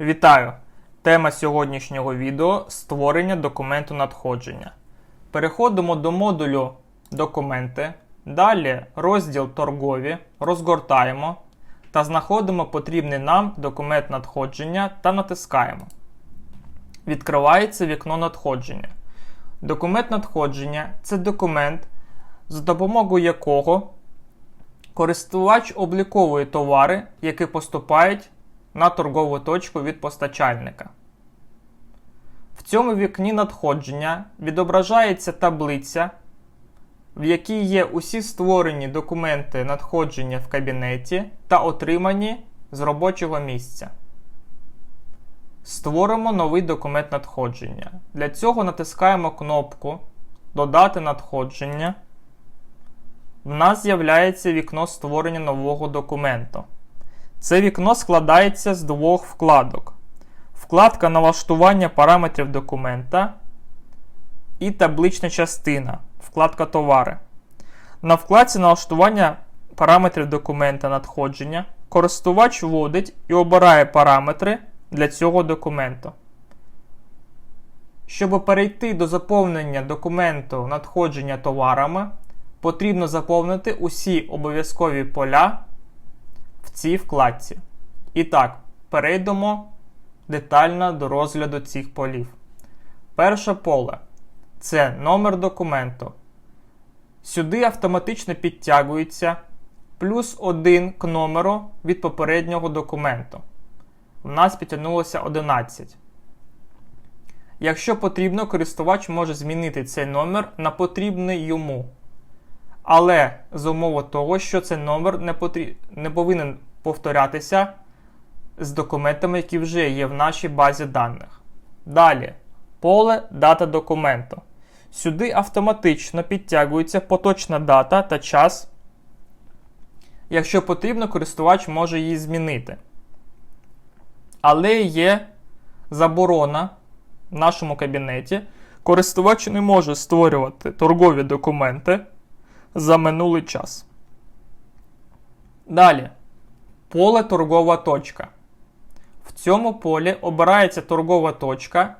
Вітаю! Тема сьогоднішнього відео створення документу надходження. Переходимо до модулю Документи. Далі розділ Торгові, розгортаємо та знаходимо потрібний нам документ надходження та натискаємо. Відкривається вікно надходження. Документ надходження це документ, за допомогою якого користувач обліковує товари, які поступають на торгову точку від постачальника. В цьому вікні надходження відображається таблиця, в якій є усі створені документи надходження в кабінеті та отримані з робочого місця. Створимо новий документ надходження. Для цього натискаємо кнопку Додати надходження. В нас з'являється вікно створення нового документу. Це вікно складається з двох вкладок. Вкладка налаштування параметрів документа і таблична частина. Вкладка Товари. На вкладці налаштування параметрів документа надходження користувач вводить і обирає параметри для цього документу. Щоб перейти до заповнення документу надходження товарами, потрібно заповнити усі обов'язкові поля в цій вкладці. І так, перейдемо детально до розгляду цих полів. Перше поле це номер документу. Сюди автоматично підтягується плюс 1 к номеру від попереднього документу. У нас підтягнулося 11. Якщо потрібно, користувач може змінити цей номер на потрібний йому. Але з умови того, що цей номер не, потріб... не повинен повторятися з документами, які вже є в нашій базі даних. Далі, поле дата документу. Сюди автоматично підтягується поточна дата та час. Якщо потрібно, користувач може її змінити. Але є заборона в нашому кабінеті. Користувач не може створювати торгові документи за минулий час. Далі. Поле торгова точка. В цьому полі обирається торгова точка,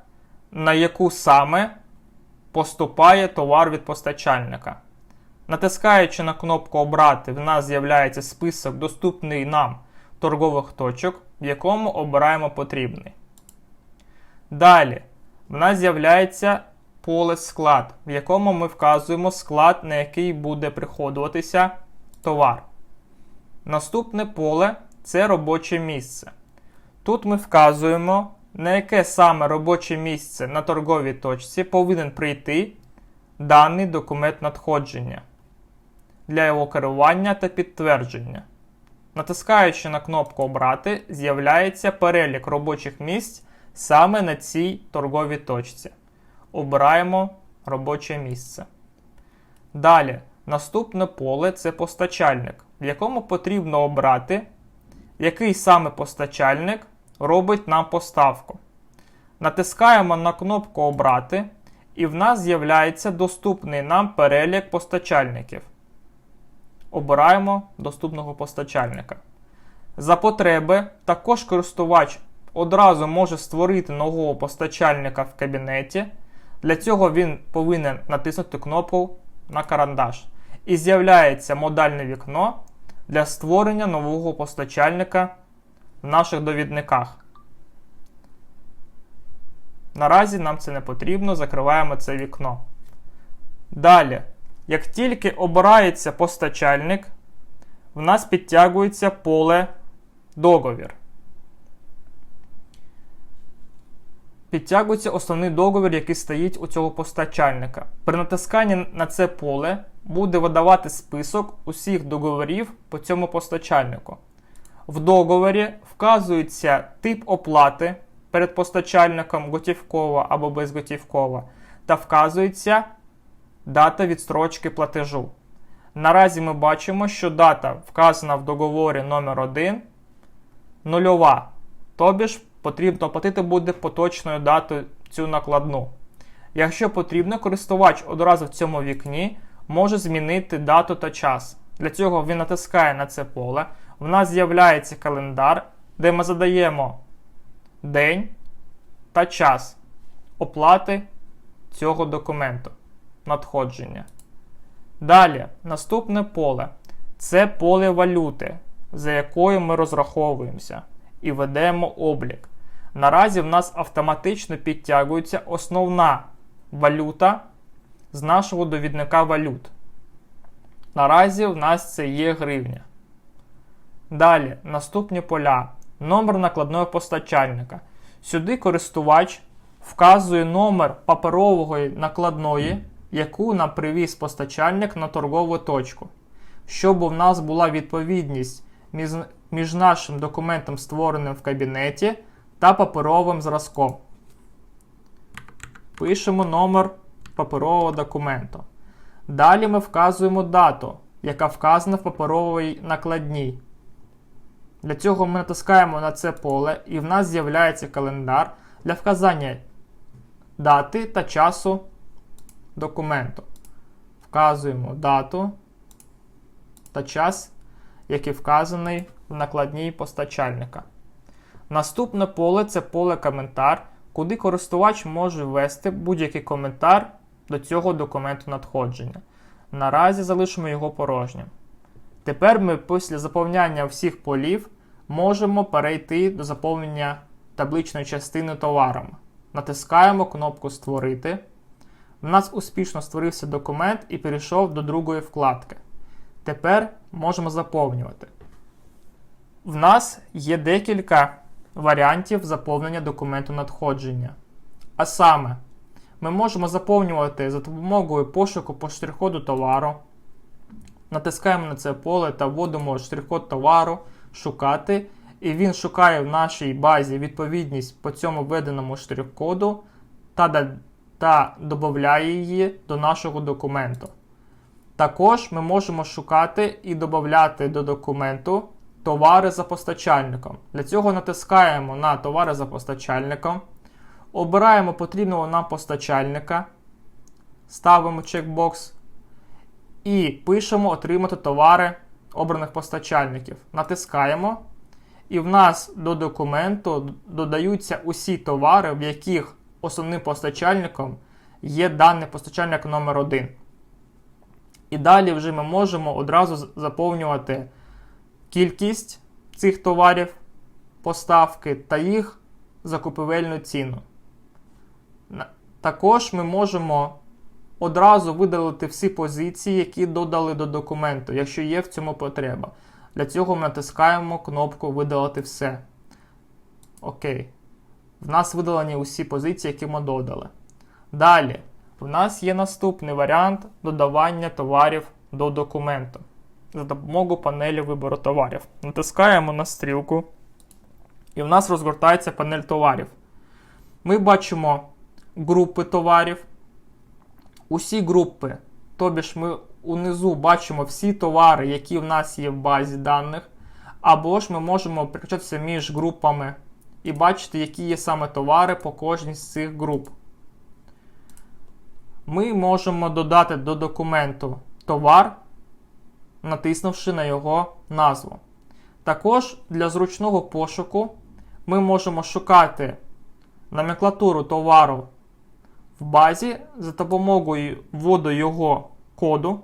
на яку саме поступає товар від постачальника. Натискаючи на кнопку Обрати, в нас з'являється список доступний нам торгових точок, в якому обираємо потрібний. Далі в нас з'являється поле склад, в якому ми вказуємо склад, на який буде приходуватися товар. Наступне поле це робоче місце. Тут ми вказуємо, на яке саме робоче місце на торговій точці повинен прийти даний документ надходження для його керування та підтвердження. Натискаючи на кнопку Обрати, з'являється перелік робочих місць саме на цій торговій точці. Обираємо робоче місце. Далі, наступне поле це постачальник, в якому потрібно обрати, який саме постачальник робить нам поставку. Натискаємо на кнопку Обрати, і в нас з'являється доступний нам перелік постачальників. Обираємо доступного постачальника. За потреби, також користувач одразу може створити нового постачальника в кабінеті. Для цього він повинен натиснути кнопку на карандаш. І з'являється модальне вікно для створення нового постачальника в наших довідниках. Наразі нам це не потрібно, закриваємо це вікно. Далі, як тільки обирається постачальник, в нас підтягується поле договір. Підтягується основний договір, який стоїть у цього постачальника. При натисканні на це поле буде видавати список усіх договорів по цьому постачальнику. В договорі вказується тип оплати перед постачальником готівкова або безготівкова, та вказується дата відстрочки платежу. Наразі ми бачимо, що дата вказана в договорі номер 1 нульова. Тобі ж потрібно оплатити буде поточною датою цю накладну. Якщо потрібно, користувач одразу в цьому вікні може змінити дату та час. Для цього він натискає на це поле. В нас з'являється календар, де ми задаємо день та час оплати цього документу надходження. Далі, наступне поле це поле валюти, за якою ми розраховуємося і ведемо облік. Наразі в нас автоматично підтягується основна валюта з нашого довідника валют. Наразі в нас це є гривня. Далі, наступні поля. Номер накладного постачальника. Сюди користувач вказує номер паперової накладної, яку нам привіз постачальник на торгову точку. Щоб у нас була відповідність між, нашим документом, створеним в кабінеті, та паперовим зразком. Пишемо номер паперового документу. Далі ми вказуємо дату, яка вказана в паперовій накладній. Для цього ми натискаємо на це поле, і в нас з'являється календар для вказання дати та часу документу. Вказуємо дату та час, який вказаний накладній постачальника. Наступне поле це поле коментар, куди користувач може ввести будь-який коментар до цього документу надходження. Наразі залишимо його порожнім. Тепер ми після заповняння всіх полів можемо перейти до заповнення табличної частини товарами. Натискаємо кнопку Створити. У нас успішно створився документ і перейшов до другої вкладки. Тепер можемо заповнювати. В нас є декілька варіантів заповнення документу надходження. А саме, ми можемо заповнювати за допомогою пошуку по штрих-коду товару. Натискаємо на це поле та вводимо штрих-код товару, шукати. І він шукає в нашій базі відповідність по цьому введеному штрих-коду та, та додає її до нашого документу. Також ми можемо шукати і додати до документу товари за постачальником. Для цього натискаємо на товари за постачальником, обираємо потрібного нам постачальника, ставимо чекбокс і пишемо Отримати товари обраних постачальників. Натискаємо. І в нас до документу додаються усі товари, в яких основним постачальником є даний постачальник номер 1 І далі вже ми можемо одразу заповнювати кількість цих товарів поставки та їх закупівельну ціну. Також ми можемо одразу видалити всі позиції, які додали до документу, якщо є в цьому потреба. Для цього ми натискаємо кнопку Видалити все. Окей. В нас видалені усі позиції, які ми додали. Далі, в нас є наступний варіант додавання товарів до документу за допомогою панелі вибору товарів. Натискаємо на стрілку, і в нас розгортається панель товарів. Ми бачимо групи товарів. Усі групи, тобі ж ми унизу бачимо всі товари, які в нас є в базі даних. Або ж ми можемо переключатися між групами і бачити, які є саме товари по кожній з цих груп. Ми можемо додати до документу товар, натиснувши на його назву. Також для зручного пошуку ми можемо шукати номенклатуру товару в базі за допомогою вводу його коду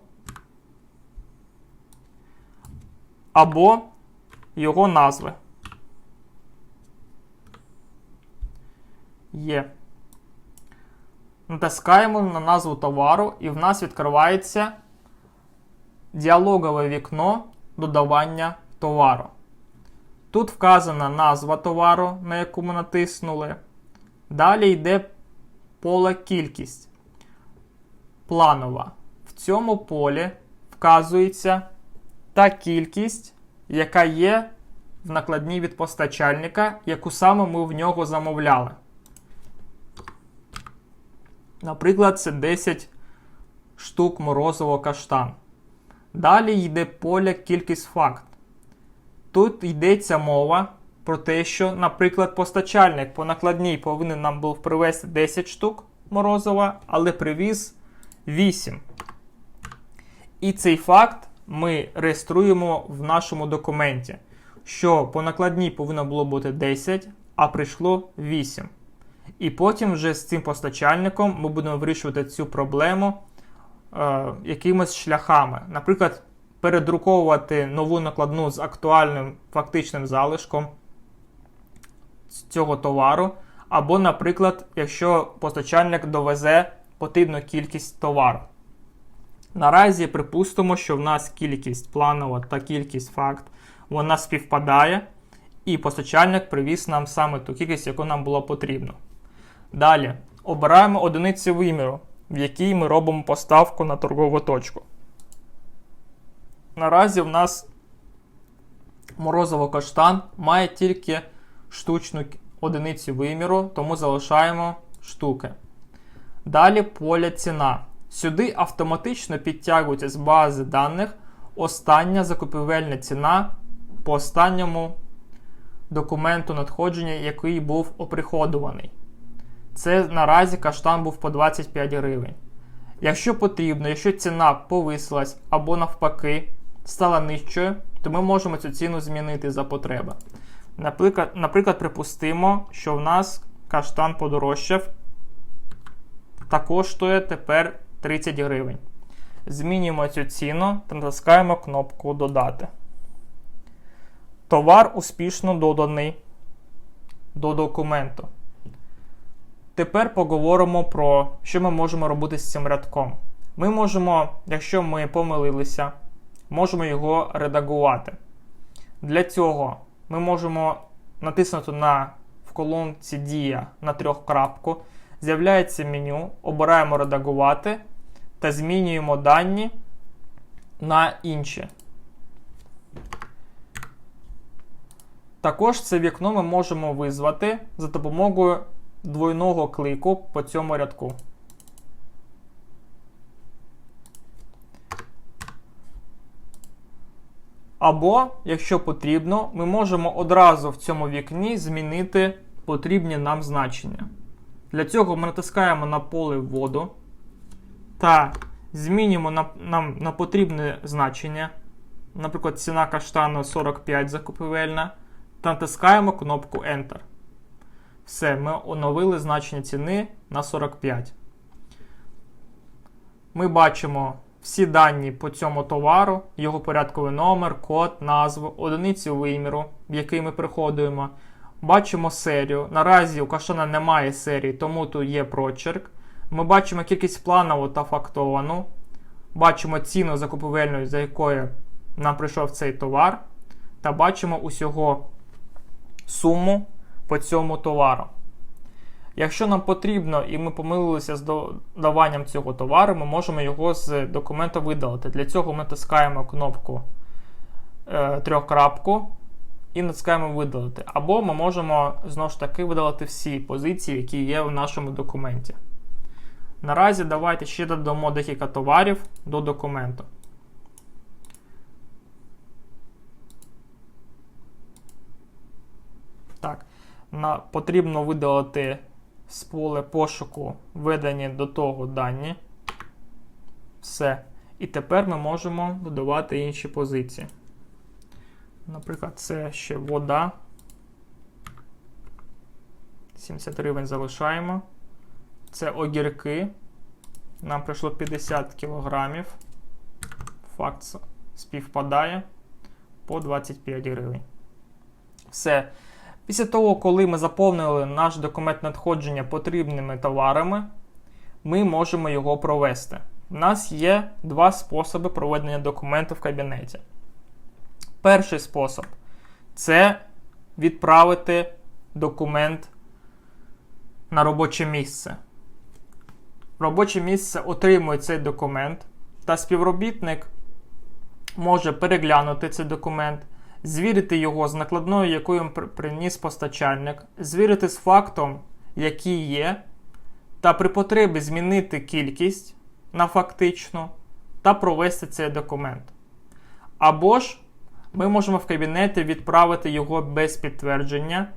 або його назви. Є. Натискаємо на назву товару, і в нас відкривається діалогове вікно додавання товару. Тут вказана назва товару, на яку ми натиснули. Далі йде поле кількість. Планова. В цьому полі вказується та кількість, яка є в накладній від постачальника, яку саме ми в нього замовляли. Наприклад, це 10 штук морозиво каштан. Далі йде поле кількість факт. Тут йдеться мова про те, що, наприклад, постачальник по накладній повинен нам був привезти 10 штук морозива, але привіз 8. І цей факт ми реєструємо в нашому документі, що по накладній повинно було бути 10, а прийшло 8. І потім вже з цим постачальником ми будемо вирішувати цю проблему е, якимись шляхами. Наприклад, передруковувати нову накладну з актуальним фактичним залишком цього товару. Або, наприклад, якщо постачальник довезе потрібну кількість товару. Наразі припустимо, що в нас кількість планова та кількість факт вона співпадає, і постачальник привіз нам саме ту кількість, яку нам було потрібно. Далі обираємо одиницю виміру, в якій ми робимо поставку на торгову точку. Наразі в нас морозово каштан має тільки штучну одиницю виміру, тому залишаємо штуки. Далі поле ціна. Сюди автоматично підтягується з бази даних остання закупівельна ціна по останньому документу надходження, який був оприходуваний. Це наразі каштан був по 25 гривень. Якщо потрібно, якщо ціна повисилась або навпаки стала нижчою, то ми можемо цю ціну змінити за потреби. Наприклад, наприклад, припустимо, що в нас каштан подорожчав та коштує тепер 30 гривень. Змінюємо цю ціну та натискаємо кнопку Додати. Товар успішно доданий до документу. Тепер поговоримо про що ми можемо робити з цим рядком. Ми можемо, якщо ми помилилися, можемо його редагувати. Для цього ми можемо натиснути на в колонці Дія на трьохкрапку. З'являється меню, обираємо редагувати та змінюємо дані на інші. Також це вікно ми можемо визвати за допомогою двойного клику по цьому рядку. Або, якщо потрібно, ми можемо одразу в цьому вікні змінити потрібні нам значення. Для цього ми натискаємо на поле вводу та змінюємо на, нам на потрібне значення. Наприклад, ціна каштану 45 закупівельна. Та натискаємо кнопку Enter. Все, ми оновили значення ціни на 45. Ми бачимо всі дані по цьому товару, його порядковий номер, код, назву, одиницю виміру, в який ми приходимо. Бачимо серію. Наразі у кашана немає серії, тому тут є прочерк. Ми бачимо кількість планову та фактовану. Бачимо ціну закупівельну, за якою нам прийшов цей товар. Та бачимо усього суму по цьому товару. Якщо нам потрібно і ми помилилися з додаванням цього товару, ми можемо його з документу видалити. Для цього ми натискаємо кнопку е, трьохкрапку і натискаємо видалити. Або ми можемо знову ж таки видалити всі позиції, які є в нашому документі. Наразі давайте ще додамо декілька товарів до документу. Так, на, Потрібно видалити з поле пошуку введені до того дані. Все. І тепер ми можемо додавати інші позиції. Наприклад, це ще вода. 70 гривень залишаємо. Це огірки. Нам прийшло 50 кілограмів. Факт співпадає по 25 гривень. Все. Після того, коли ми заповнили наш документ надходження потрібними товарами, ми можемо його провести. У нас є два способи проведення документу в кабінеті. Перший спосіб це відправити документ на робоче місце. Робоче місце отримує цей документ, та співробітник може переглянути цей документ звірити його з накладною, якою приніс постачальник, звірити з фактом, який є, та при потребі змінити кількість на фактичну та провести цей документ. Або ж ми можемо в кабінеті відправити його без підтвердження.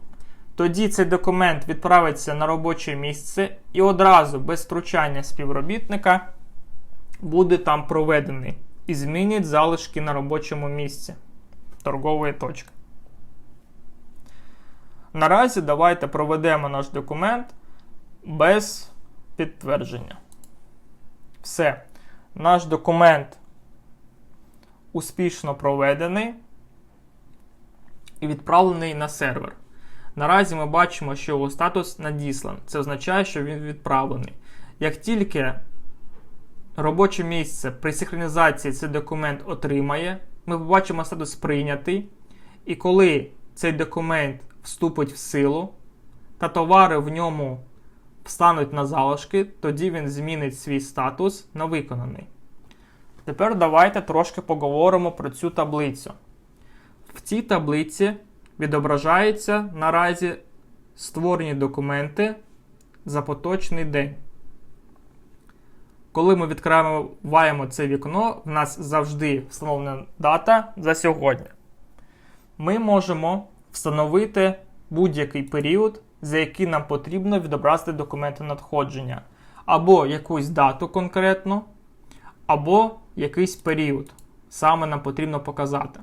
Тоді цей документ відправиться на робоче місце і одразу без втручання співробітника буде там проведений і змінить залишки на робочому місці торгової точки. Наразі давайте проведемо наш документ без підтвердження. Все. Наш документ успішно проведений і відправлений на сервер. Наразі ми бачимо, що його статус надіслан. Це означає, що він відправлений. Як тільки робоче місце при синхронізації цей документ отримає, ми побачимо статус прийнятий. І коли цей документ вступить в силу та товари в ньому встануть на залишки, тоді він змінить свій статус на виконаний. Тепер давайте трошки поговоримо про цю таблицю. В цій таблиці відображаються наразі створені документи за поточний день. Коли ми відкриваємо це вікно, в нас завжди встановлена дата за сьогодні. Ми можемо встановити будь-який період, за який нам потрібно відобразити документи надходження, або якусь дату конкретну, або якийсь період. Саме нам потрібно показати.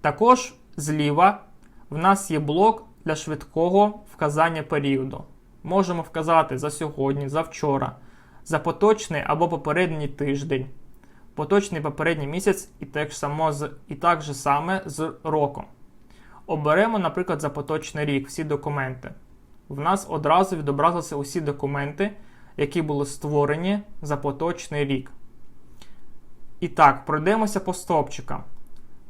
Також зліва в нас є блок для швидкого вказання періоду. Можемо вказати за сьогодні, за вчора, за поточний або попередній тиждень, поточний попередній місяць і так, само з, і так же саме з роком. Оберемо, наприклад, за поточний рік всі документи. В нас одразу відобразилися усі документи, які були створені за поточний рік. І так, пройдемося по стовпчикам.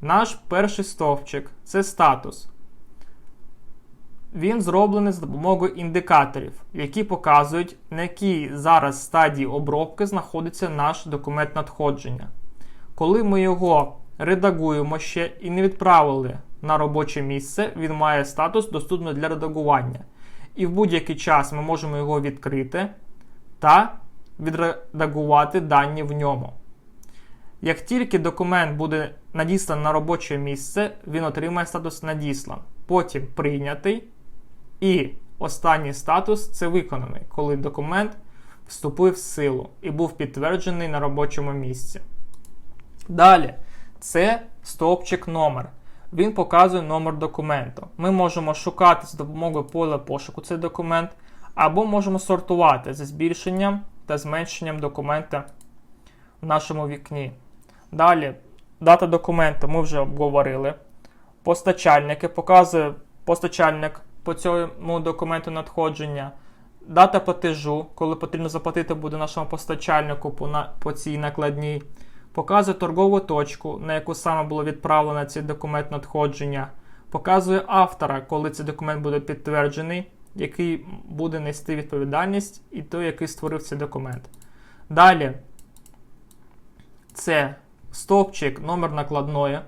Наш перший стовпчик це статус. Він зроблений за допомогою індикаторів, які показують, на якій зараз стадії обробки знаходиться наш документ надходження. Коли ми його редагуємо ще і не відправили на робоче місце, він має статус доступний для редагування. І в будь-який час ми можемо його відкрити та відредагувати дані в ньому. Як тільки документ буде надісланий на робоче місце, він отримає статус надіслан. Потім прийнятий. І останній статус це виконаний, коли документ вступив в силу і був підтверджений на робочому місці. Далі, це стовпчик номер. Він показує номер документу. Ми можемо шукати з допомогою поля пошуку цей документ, або можемо сортувати за збільшенням та зменшенням документа в нашому вікні. Далі, дата документу ми вже обговорили. Постачальники показує постачальник по цьому документу надходження. Дата платежу, коли потрібно заплатити буде нашому постачальнику по, на, по цій накладній. Показує торгову точку, на яку саме було відправлено цей документ надходження. Показує автора, коли цей документ буде підтверджений, який буде нести відповідальність, і той, який створив цей документ. Далі це стовпчик номер накладної.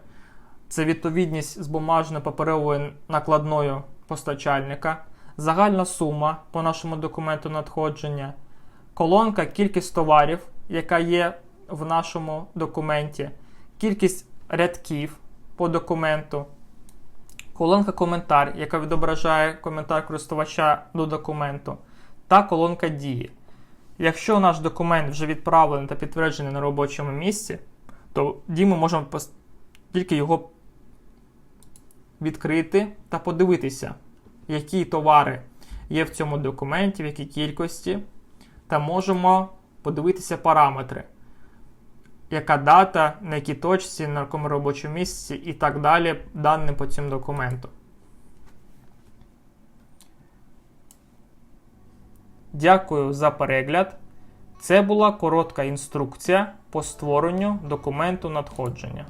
Це відповідність з бумажною паперовою накладною постачальника, загальна сума по нашому документу надходження, колонка кількість товарів, яка є в нашому документі, кількість рядків по документу, колонка коментар, яка відображає коментар користувача до документу, та колонка дії. Якщо наш документ вже відправлений та підтверджений на робочому місці, тоді ми можемо тільки його відкрити та подивитися, які товари є в цьому документі, в якій кількості, та можемо подивитися параметри, яка дата, на якій точці, на якому робочому місці і так далі, даним по цьому документу. Дякую за перегляд. Це була коротка інструкція по створенню документу надходження.